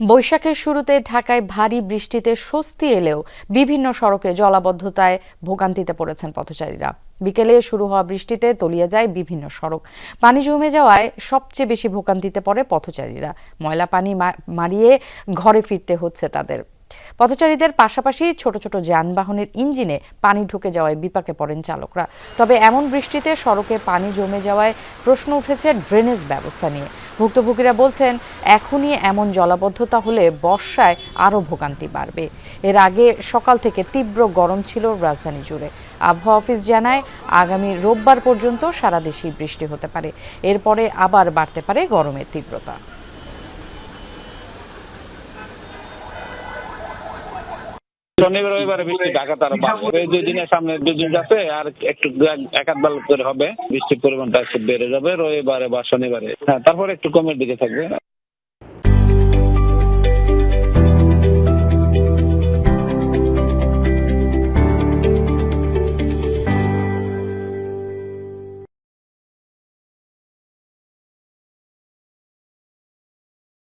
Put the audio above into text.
বৈশাখের শুরুতে ঢাকায় ভারী বৃষ্টিতে স্বস্তি এলেও বিভিন্ন সড়কে জলাবদ্ধতায় ভোগান্তিতে পড়েছেন পথচারীরা। বিকেলে শুরু হওয়া বৃষ্টিতে তলিয়ে যায় বিভিন্ন সড়ক। পানি জমে যাওয়ায় সবচেয়ে বেশি ভোগান্তিতে পড়ে পথচারীরা। ময়লা পানি মারিয়ে ঘরে ফিরতে হচ্ছে তাদের। পথচারীদের পাশাপাশি ছোট ছোট যানবাহনের ইঞ্জিনে পানি ঢুকে যাওয়ায় বিপাকে পড়েন চালকরা। তবে এমন বৃষ্টিতে সড়কে পানি জমে যাওয়ায় প্রশ্ন উঠেছে ড্রেনেজ ব্যবস্থা নিয়ে। ভুক্তভোগীরা বলছেন, এখনই এমন জলাবদ্ধতা হলে বর্ষায় আরও ভোগান্তি বাড়বে। এর আগে সকাল থেকে তীব্র গরম ছিল রাজধানী জুড়ে। আবহাওয়া অফিস জানায়, আগামী রোববার পর্যন্ত সারা দেশেই বৃষ্টি হতে পারে। এরপরে আবার বাড়তে পারে গরমের তীব্রতা। শনিবার রবিবারে বৃষ্টি ঢাকা তার বাড়বে দুই দিনের সামনে দুই দিন যাচ্ছে আর একটু এক আধবার করে হবে। বৃষ্টির পরিমাণটা একটু বেড়ে যাবে রবিবারে বা শনিবারে। হ্যাঁ তারপরে একটু কমের দিকে থাকবে।